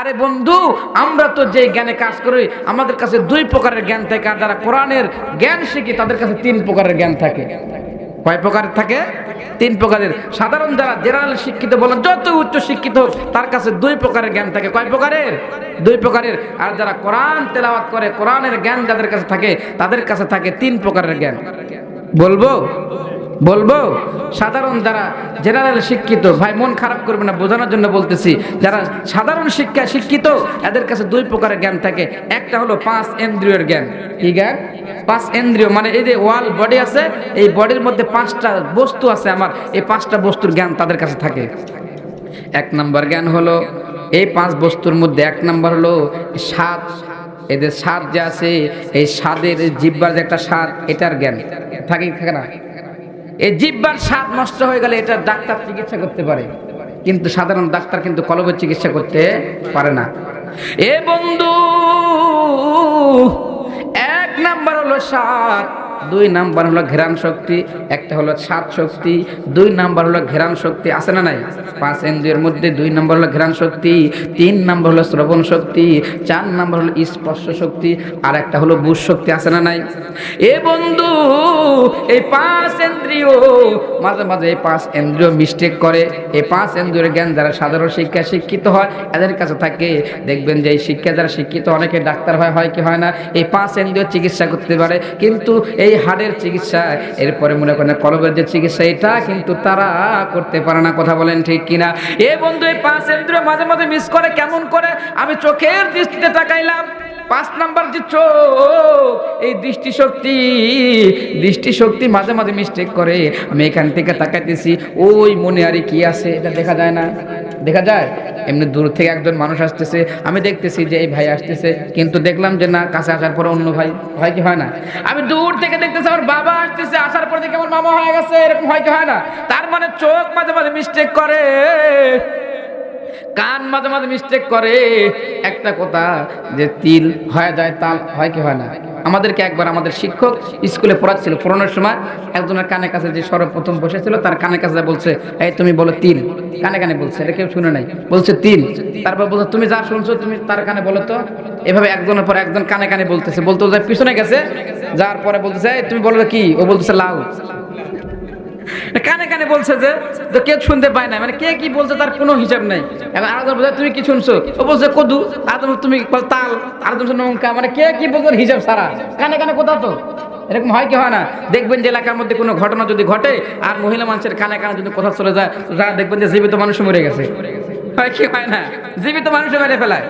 আরে বন্ধু, আমরা তো যে জ্ঞানে কাজ করি, আমাদের কাছে দুই প্রকারের জ্ঞান থাকে, আর যারা কোরআনের জ্ঞান শিখি, তাদের কাছে তিন প্রকারের জ্ঞান থাকে। কয় প্রকারের থাকে? তিন প্রকারের। সাধারণ যারা জেনারেল শিক্ষিত বলেন, যত উচ্চ শিক্ষিত হোক, তার কাছে দুই প্রকারের জ্ঞান থাকে। কয় প্রকারের? দুই প্রকারের। আর যারা কোরআন তেলাওয়াত করে, কোরআনের জ্ঞান যাদের কাছে থাকে, তাদের কাছে থাকে তিন প্রকারের জ্ঞান। বলব? বলব? সাধারণ যারা জেনারেল শিক্ষিত, ভাই, মন খারাপ করবে না, বোঝানোর জন্য বলতেছি, যারা সাধারণ শিক্ষা শিক্ষিত, এদের কাছে দুই প্রকারের জ্ঞান থাকে। একটা হলো পাঁচ ইন্দ্রিয়ের জ্ঞান। কি জ্ঞান? পাঁচ ইন্দ্রিয় মানে এই যে ওয়াল বডি আছে, এই বডির মধ্যে পাঁচটা বস্তু আছে আমার, এই পাঁচটা বস্তুর জ্ঞান তাদের কাছে থাকে। এক নাম্বার জ্ঞান হলো, এই পাঁচ বস্তুর মধ্যে এক নাম্বার হলো স্বাদ। এদের স্বাদ যে আছে, এই স্বাদের জিব্বার যে একটা স্বাদ, এটার জ্ঞান। থাকে থাকে না? এই জিব্বার স্বাদ নষ্ট হয়ে গেলে এটা ডাক্তার চিকিৎসা করতে পারে। কিন্তু সাধারণ ডাক্তার কিন্তু কলবের চিকিৎসা করতে পারে না। এ বন্ধু, এক নাম্বার হলো স্বাদ। দুই নাম্বার হলো ঘেরান শক্তি, একটা হলো সাত শক্তি, দুই নাম্বার হলো ঘেরান শক্তি, আছে না নাই? পাঁচ ইন্দ্রিয়ের মধ্যে দুই নাম্বার হলো ঘেরান শক্তি, তিন নাম্বার হলো শ্রবণ শক্তি, চার নাম্বার হলো স্পর্শ শক্তি আর একটা হলো বুঝ শক্তি, আছে না নাই? এ বন্ধু, এই পাঁচ ইন্দ্রিয় মাঝে মাঝে এই পাঁচ ইন্দ্রিয় মিস্টেক করে। এই পাঁচ ইন্দ্রিয়ের জ্ঞান যারা সাধারণ শিক্ষা শিক্ষিত হয়, এদের কাছে থাকে। দেখবেন যে এই শিক্ষা যারা শিক্ষিত, অনেকে ডাক্তার হয় হয় কি হয় না? এই পাঁচ ইন্দ্রিয় চিকিৎসা করতে পারে, কিন্তু এই হাড়ের চিকিৎসা, এরপরে মনে করেন কলবের যে চিকিৎসা, এটা কিন্তু তারা করতে পারে না, কথা বলেন ঠিক কিনা? এ বন্ধু, এই পাঁচ ইন্দ্রিয় মাঝে মাঝে মিস করে, কেমন করে? আমি চোখের দৃষ্টিতে তাকাইলাম। পাঁচ নাম্বার যে চোখ, এই দৃষ্টিশক্তি দৃষ্টিশক্তি মাঝে মাঝে মিস্টেক করে। আমি এখান থেকে তাকাইতেছি, ওই মনে আরে কি আছে, এটা দেখা যায় না। দেখা যায়? এমনি দূর থেকে একজন মানুষ আসতেছে, আমি দেখতেছি যে এই ভাই আসতেছে, কিন্তু দেখলাম যে না, কাছে আসার পরে অন্য ভাই, হয় কি হয় না? আমি দূর থেকে দেখতেছি, আমার বাবা আসতেছে, আসার পরে দেখে আমার মামা হয়ে গেছে, এরকম হয় কি হয় না? তার মানে চোখ মাঝে মাঝে মিস্টেক করে। কান মাঝে মাঝে মিস্টেক করে। একটা কথা, যে তিল হয়ে যায়, তাল হয় কি হয় না? আমাদেরকে একবার আমাদের শিক্ষক স্কুলে পড়াচ্ছিল পড়ানোর সময়, একজনের কানে কাছে যে সর্বপ্রথম বসেছিল, তার কানে কাছে বলছে, এই তুমি বলো তিল। কানে কানে বলছে, এটা কেউ শুনে নাই। বলছে তিল। তারপর বলছে, তুমি যা শুনছো, তুমি তার কানে বলো তো। এভাবে একজনের পর একজন কানে কানে বলতেছে। বলতে পিছনে গেছে যার পরে বলতেছে তুমি বলো কি? ও বলতেছে, লাউ। কানে কানে বলছে যে তো কেউ শুনতে পায় না মানে কে কি বলছে তার কোনো হিসাব নাই। এখন আরেকজন বলছে তুমি কি শুনছো? ও বলছে কদু। বলছে, তুমি তাল? বলছে নৌকা। মানে কে কি বলছে হিসাব সারা। কানে কানে কোথাও তো। এরকম হয় কি হয় না? দেখবেন যে এলাকার মধ্যে কোনো ঘটনা যদি ঘটে আর মহিলা মানুষের কানে কানে যদি কোথাও চলে যায় যা দেখবেন যে জীবিত মানুষ মরে গেছে। হয় কি হয় না? জীবিত মানুষ মেরে ফেলায়।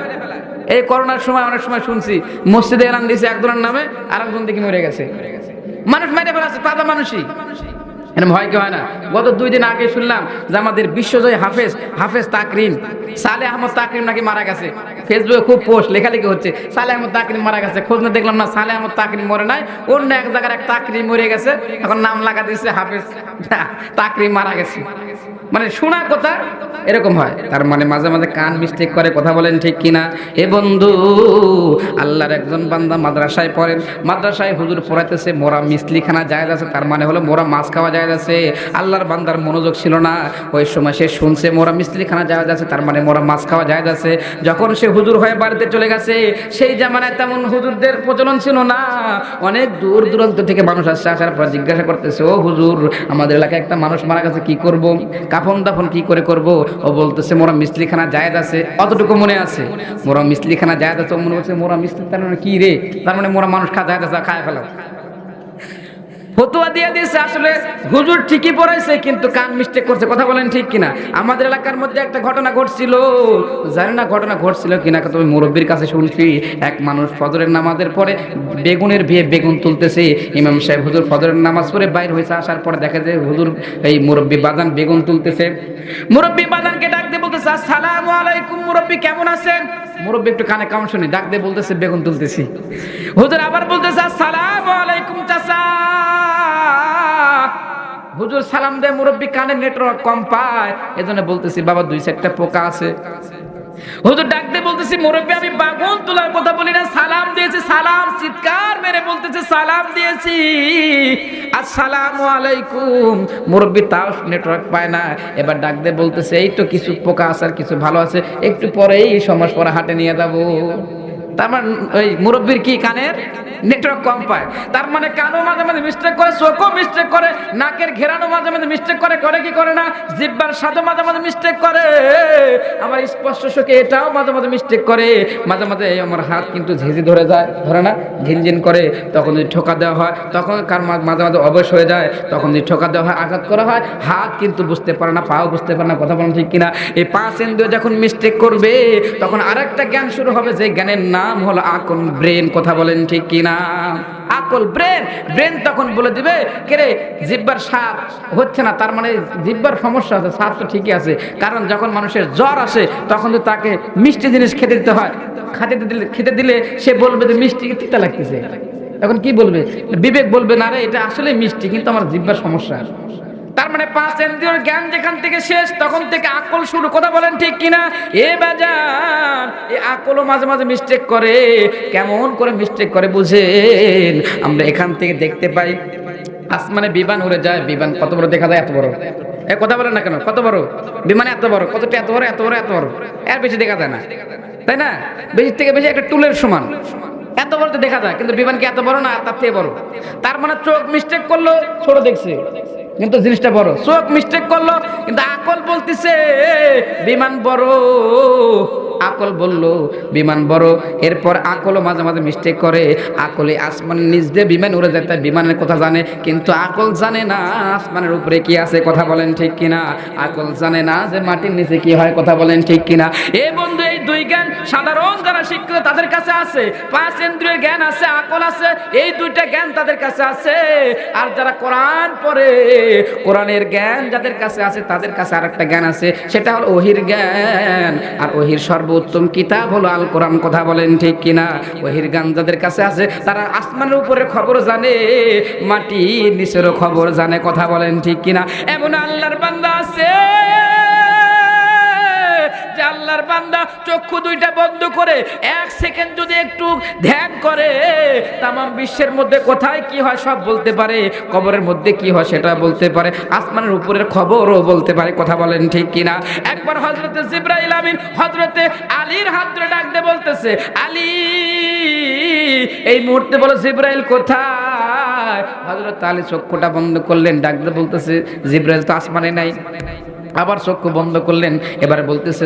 এই করোনার সময় অনেক সময় শুনছি মসজিদে এলান দিয়েছে একজনের নামে আর একজন দিকে মরে গেছে। মানুষ মেরে ফেলাচ্ছে তাজা মানুষই। এরকম হয় কি হয় না? গত দুই দিন আগে শুনলাম যে আমাদের বিশ্বজয় হাফেজ হাফেজ তাকরিম সালে আহমদ তাকরিম নাকি মারা গেছে। ফেসবুকে খুব পোস্ট লেখালেখি হচ্ছে সালে আহমদ তাকরিম মারা গেছে। খোঁজ না দেখলাম না সালে আহমদ তাকরিম মরে নাই, অন্য এক জায়গার এক তাকরিম মরে গেছে। এখন নাম লাগা দিয়েছে হাফেজ তাকরিম মারা গেছে। মানে শোনা কথা এরকম হয়। তার মানে মাঝে মাঝে কান মিস্টেক করে, কথা বলেন ঠিক কিনা? এ বন্ধু, আল্লাহর একজন বান্দা মাদ্রাসায় পড়েন। মাদ্রাসায় হুজুর পড়াইতেছে, মোরা মিসলিখানা জায়গা আছে, তার মানে হলো মোরা মাছ খাওয়া জায়গা আছে আল্লাহর বান্দার মনোযোগ ছিল না। ওই সময় সে শুনছে, মোরা মিসলিখানা জায়গা আছে, তার মানে মোরা মাছ খাওয়া জায়গা আছে। যখন সে হুজুর হয়ে বাড়িতে চলে গেছে, সেই জামানায় তেমন হুজুরদের প্রচলন ছিল না। অনেক দূর দূরান্ত থেকে মানুষ আসছে, আসার পর জিজ্ঞাসা করতেছে, ও হুজুর, আমাদের এলাকায় একটা মানুষ মারা গেছে, কি করব? কাফন দাফন কি করে করব? ও বলতেছে, মোরা মিস্ত্রিখানা জায়েদ আছে। অতটুকু মনে আছে। মোরা মিস্ত্রিখানা জায়েদ আছে? মনে হচ্ছে মোরা মিস্ত্রি তার মানে কি রে? তার মানে মোরা মানুষ খা জায়েদ আছে, খায় ফেলো ফতুয়া দিয়ে দিয়েছে, আসলে হুজুর ঠিকই পড়াইছে, কিন্তু কান মিস্টেক করছে। কথা বলেন ঠিক কিনা? আমাদের এলাকার মধ্যে একটা ঘটনা ঘটছিল। জানি না ঘটনা ঘটছিল কিনা তবে মুরব্বীর কাছে শুনছি, এক মানুষ ফজরের নামাজের পরে বেগুনের বিয়ে বেগুন তুলতেছে। ইমাম সাহেব হুজুর ফজরের নামাজ পরে বাইর হয়েছে, আসার পরে দেখা যায় হুজুর এই মুরব্বী বাদান বেগুন তুলতেছে। মুরব্বী বাদানকে ডাক দিয়ে বলতেছে, আসসালামু আলাইকুম মুরব্বী, কেমন আছেন? মুরব্বী একটু কানে কাম শুনি ডাক দিয়ে বলতেছে, বেগুন তুলতেছি। হুজুর আবার বলতেছে, আসসালামু আলাইকুম চাচা। হুজুর সালাম দেয়, মুরব্বী কানে নেটওয়ার্ক কম পায়। এজন্য বলতেছি, বাবা, দুই চারটা পোকা আছে। হুজুর ডাকতে বলতেছি, মুরব্বী, আমি বাগন তোলার কথা বলি না, সালাম দিয়েছি, সালাম, চিৎকার মেরে বলতেছে, সালাম দিয়েছি। আসসালামু আলাইকুম। মুরব্বী তাও নেটওয়ার্ক পায় না। এবার ডাকতে বলতেছে, এই তো কিছু পোকা আছে আর কিছু ভালো আছে, একটু পরেই সমাজ পরে হাটে নিয়ে যাব। তার মানে ওই মুরব্বীর কি কানের? নেটওয়ার্ক কম পায়। তার মানে কানও মাঝে মাঝে মিস্টেক করে, চোখও মিস্টেক করে, নাকের ঘেরানো মাঝে মাঝে মিস্টেক করে করে কি করে না? জিব্বার সাথে মাঝে মাঝে মিস্টেক করে। আমার স্পষ্ট শোকে এটাও মাঝে মাঝে মিস্টেক করে। মাঝে মাঝে আমার হাত কিন্তু ঝিঝি ধরে যায়, ধরে না? ঝিনঝিন করে। তখন যদি ঠোকা দেওয়া হয়, তখন কার মাঝে মাঝে অবশ হয়ে যায়। তখন যদি ঠোকা দেওয়া হয়, আঘাত করা হয়, হাত কিন্তু বুঝতে পারে না, পাও বুঝতে পারে না, কথা বলেন ঠিক কিনা? এই পাঁচ ইন্দ্রিয় যখন মিস্টেক করবে, তখন আরেকটা জ্ঞান শুরু হবে যে জ্ঞানের নাম হলো আকল ব্রেন, কথা বলেন ঠিক কিনা? আকল ব্রেন ব্রেন তখন বলে দিবে কেরে জিব্বার স্বাদ হচ্ছে না, তার মানে জিব্বার সমস্যা আছে স্বাদ তো ঠিকই আছে। কারণ যখন মানুষের জ্বর আসে, তখন তো তাকে মিষ্টি জিনিস খেতে দিতে হয়। খেতে দিলে খেতে দিলে সে বলবে যে, মিষ্টি তিতা লাগতেছে। এখন কি বলবে? বিবেক বলবে, না রে, এটা আসলে মিষ্টি, কিন্তু আমার জিব্বার সমস্যা। তার মানে পাঁচ ইন্দ্রিয়র জ্ঞান যেখান থেকে শেষ, তখন থেকে আকল শুরু। কথা বলেন ঠিক কিনা? এ বাজার, এ আকলও মাঝে মাঝে মিস্টেক করে। কেমন করে মিস্টেক করে বুঝেন? আমরা এখান থেকে দেখতে পাই, আসমানে বিমান উড়ে যায়। বিমান কত বড় দেখা যায়? এত বড়। এ কথা বলেন না কেন? কত বড়? বিমান এত বড়। কতটা এত বড়? এত বড় এত বড়। এর বেশি দেখা যায় না। তাই না? বেশি থেকে বেশি একটা টুলের সমান। এত বড় তো দেখা যায়, কিন্তু বিমান কি এত বড় না, তার থেকে বড়। তার মানে চোখ মিস্টেক করল, ছোট দেখছে, কিন্তু জিনিসটা বড়। চোখ মিস্টেক করল, কিন্তু আকল বলতেছে, বিমান বড়। আকল বলল, বিমান বড়। এরপর আকলও মাঝে মাঝে মিস্টেক করে। আকলে আসমানের নিচ দিয়ে বিমান উড়ে যায় তাই বিমানের কথা জানে। কিন্তু আকল জানে না আসমানের উপরে কি আছে, কথা বলেন ঠিক কিনা? আকল জানে না যে মাটির নিচে কি হয়, কথা বলেন ঠিক কিনা? এ বন্ধু, এই দুই জ্ঞান সাধারণ যারা শিক্ষিত, তাদের কাছে আছে। পাঁচ ইন্দ্রিয় জ্ঞান আছে, আকল আছে। এই দুইটা জ্ঞান তাদের কাছে আছে। আর যারা কোরআন পড়ে, কোরআনের জ্ঞান যাদের কাছে আছে, তাদের কাছে আরেকটা জ্ঞান আছে। সেটা হল ওহির জ্ঞান। আর ওহির সর্বোত্তম কিতাব হলো আল কোরআন কথা বলেন ঠিক কিনা? ওহির গান যাদের কাছে আছে। তারা আসমানের উপরে খবর জানে মাটি নিচেরও খবর জানে। কথা বলেন ঠিক কিনা? এমন আল্লাহর বান্দা আছে বান্দা চক্ষু দুইটা বন্ধ করে এক সেকেন্ড যদি একটু ধ্যান করে তাম বিশ্বের মধ্যে কোথায় কি হয় সব বলতে পারে, কবরের মধ্যে কি হয় সেটা বলতে পারে, আসমানের উপরের খবরও বলতে পারে, কথা বলেন ঠিক কিনা? একবার হজরতে জিব্রাইল আমিন হজরতে আলীর হাত ধরে ডাকতে বলতেছে, আলী, এই মুহূর্তে বলো জিব্রাইল কোথায়? হজরত আলী চক্ষুটা বন্ধ করলেন ডাকতে বলতেছে, জিব্রাইল তো আসমানে নাই। আবার চক্ষু বন্ধ করলেন। এবার বলতেছে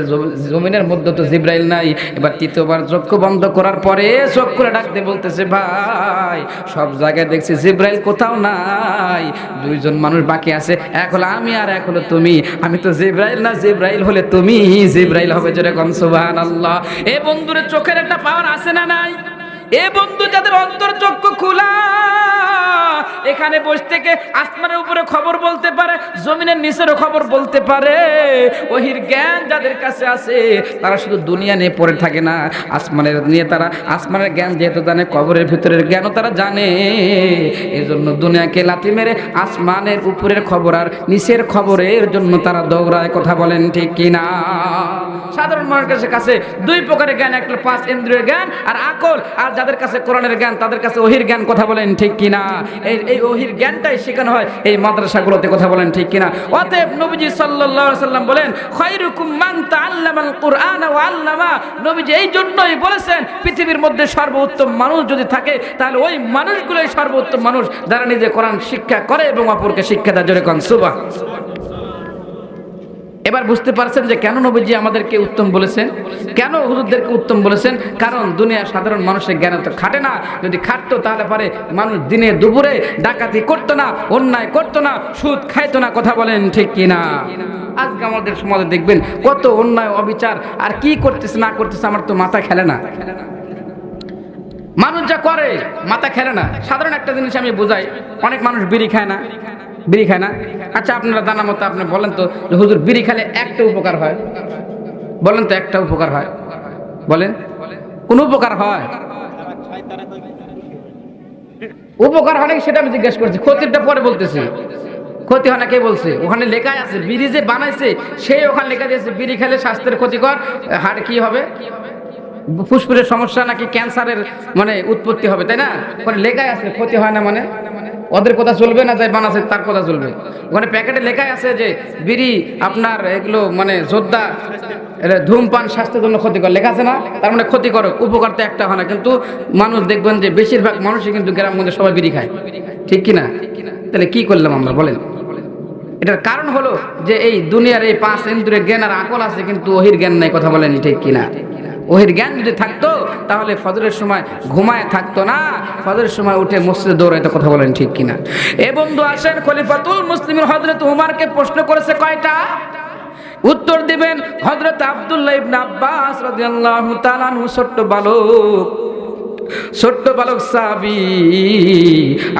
জমিনের মধ্যে তো জিব্রাইল নাই। এবার তৃতীয়বার চক্ষু বন্ধ করার পরে চক্ষুরে ডাকতে বলতেছে, ভাই, সব জায়গায় দেখছি জিব্রাইল কোথাও নাই। দুইজন মানুষ বাকি আছে। এক হলো আমি আর এক হলো তুমি। আমি তো জিব্রাইল না, জিব্রাইল হলে তুমি জিব্রাইল হবে যেরকম সুবহান আল্লাহ এ বন্ধুরে চোখের একটা পাওয়ার আছে না নাই? এ বন্ধু যাদের অন্তর চক্ষু খোলা এখানে বসে থেকে আসমানের উপরে খবর বলতে পারে, জমিনের নিচেরও খবর বলতে পারে। ওহির জ্ঞান যাদের কাছে আছে, তারা শুধু দুনিয়া নিয়ে পড়ে থাকে না, আসমানের নিয়ে তারা, আসমানের জ্ঞান যেহেতু জানে, কবরের ভিতরের জ্ঞানও তারা জানে। এই জন্য দুনিয়াকে মেরে আসমানের উপরের খবর আর নিচের খবরের জন্য তারা দৌড়ায়, কথা বলেন ঠিক কিনা? সাধারণ মানুষের কাছে দুই প্রকারের জ্ঞান একটা পাঁচ ইন্দ্রিয়ের জ্ঞান আর আকল। আর যাদের কাছে কোরআনের জ্ঞান, তাদের কাছে ওহির জ্ঞান, কথা বলেন ঠিক কিনা? এই এই ওহির জ্ঞানটাই শেখানো হয় এই মাদ্রাসাগুলোতে কথা বলেন ঠিক কিনা। অতএব নবীজি সাল্লাম বলেন এই জন্যই বলেছেন, পৃথিবীর মধ্যে সর্বোত্তম মানুষ যদি থাকে, তাহলে ওই মানুষগুলোই সর্বোত্তম মানুষ যারা নিজে কোরআন শিক্ষা করে এবং অপরকে শিক্ষা দেয়। জোরে কোন এবার বুঝতে পারছেন যে কেন নবীজি আমাদেরকে উত্তম বলেছেন? কেন হুজুরদেরকে উত্তম বলেছেন? কারণ দুনিয়ার সাধারণ মানুষের জ্ঞান তো খাটে না। যদি খাটতো তাহলে পারে মানুষ দিনে দুপুরে ডাকাতি করতো না, অন্যায় করতো না, সুদ খাইতো না, কথা বলেন ঠিক কিনা? আজকে আমাদের সমাজে দেখবেন কত অন্যায়, অবিচার, আর কি করতেছে, না করতেছে আমার তো মাথা খেলে না। মানুষ যা করে, মাথা খেলে না। সাধারণ একটা জিনিস আমি বোঝাই, অনেক মানুষ বিড়ি খায় না। বিড়ি খায় না? আচ্ছা আপনারা জানা মতো আপনি বলেন তো যে হুজুর বিড়ি খেলে একটা উপকার হয়। বলেন তো একটা উপকার হয়। বলেন। কোন উপকার হয়? উপকার হয় নাকি সেটা আমি জিজ্ঞেস করছি। ক্ষতিটা পরে বলতেছি। ক্ষতি হয় না, কে বলছে? ওখানে লেখাই আছে, বিড়ি যে বানাইছে সেই ওখানে লেখা দিয়েছে, বিড়ি খেলে স্বাস্থ্যের ক্ষতিকর হার্ট কি হবে? ফুসফুসের সমস্যা নাকি ক্যান্সারের মানে উৎপত্তি হবে, তাই না? ওখানে লেখাই আছে, ক্ষতি হয় না মানে। ওদের কথা চলবে না যাই বানাচ্ছে তার কথা চলবে। ওখানে প্যাকেটে লেখাই আছে যে বিড়ি আপনার এগুলো মানে যোদ্ধা ধূমপান, স্বাস্থ্যের জন্য ক্ষতিকর। লেখা আছে না? তার মানে ক্ষতিকর, উপকার তো একটা হয় না। কিন্তু মানুষ দেখবেন যে বেশিরভাগ মানুষই কিন্তু গ্রাম মধ্যে সবাই বিড়ি খায়। ঠিক কিনা? তাহলে কি করলাম আমরা? বলেন। এটার কারণ হলো যে এই দুনিয়ার এই পাঁচ ইন্দ্রিয়ের জ্ঞান আর আকল আছে, কিন্তু ওহির জ্ঞান নাই, কথা বলেন ঠিক কিনা? ওহির জ্ঞান যদি থাকতো, তাহলে ফজরের সময় ঘুমায় থাকতো না। ফজরের সময় উঠে মসজিদে দৌড়াইতে কথা বলেন ঠিক কিনা। এ বন্ধু আসেন, খলিফাতুল মুসলিমের হজরত উমারকে প্রশ্ন করেছে কয়টা? উত্তর দিবেন হজরত আব্দুল্লাহ ইবনে আব্বাস রাদিয়াল্লাহু তাআলা ছোট্ট বালক। ছোট্ট বালক সাবি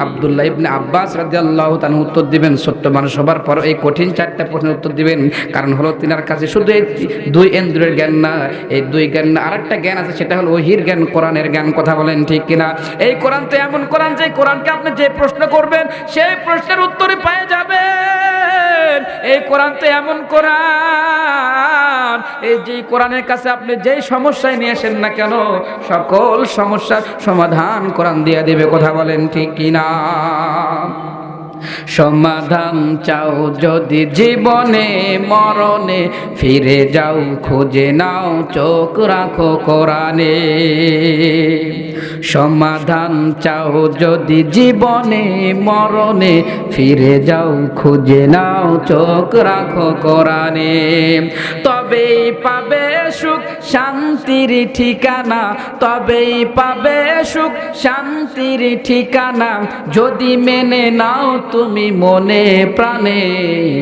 আব্দুল্লাহ ইবনে আব্বাস রাদিয়াল্লাহু তাআলা উত্তর দিবেন, ছোট্ট মানুষ হবার পর এই কঠিন চারটা প্রশ্নের উত্তর দিবেন। কারণ হলো তিনার কাছে শুধু এই দুই ইন্দ্রিয়ের জ্ঞান না, এই দুই জ্ঞান না, আরেকটা জ্ঞান আছে, সেটা হলো ওহির জ্ঞান, কোরআনের জ্ঞান, কথা বলেন ঠিক কিনা? এই কোরআন তো এমন কোরআন যে কোরআনকে আপনি যে প্রশ্ন করবেন, সেই প্রশ্নের উত্তরে পেয়ে যাবেন। এই কোরআন তো এমন কোরআন এই যে কোরআনের কাছে আপনি যেই সমস্যায় নিয়ে আসেন না কেন, সকল সমস্যার সমাধান কোরআন দিয়ে দেবে, কথা বলেন ঠিক কিনা? সমাধান চাও যদি জীবনে, মরণে, ফিরে যাও, খুঁজে নাও, চোখ রাখো কোরআনে। সমাধান চাও যদি জীবনে, মরণে, ফিরে যাও, খুঁজে নাও, চোখ রাখো কোরআনে। তবেই পাবে সুখ, শান্তির ঠিকানা। তবেই পাবে সুখ, শান্তির ঠিকানা। যদি মেনে নাও তুমি মনে প্রাণে,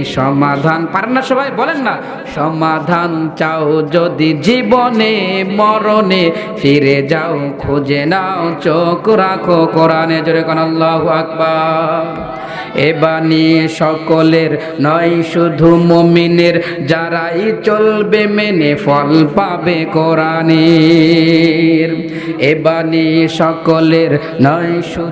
সমাধান। পারেন না সবাই, বলেন না। সমাধান চাও যদি জীবনে, মরণে। ফিরে যাও, খুঁজে নাও, চোখ রাখো কোরআনে। জোরে কোন আল্লাহু আকবার। এ বাণী সকলের নয়, শুধু মমিনের। যারাই চলবে মেনে ফল পাবে কোরআনের। এ বাণী সকলের নয়, শুধু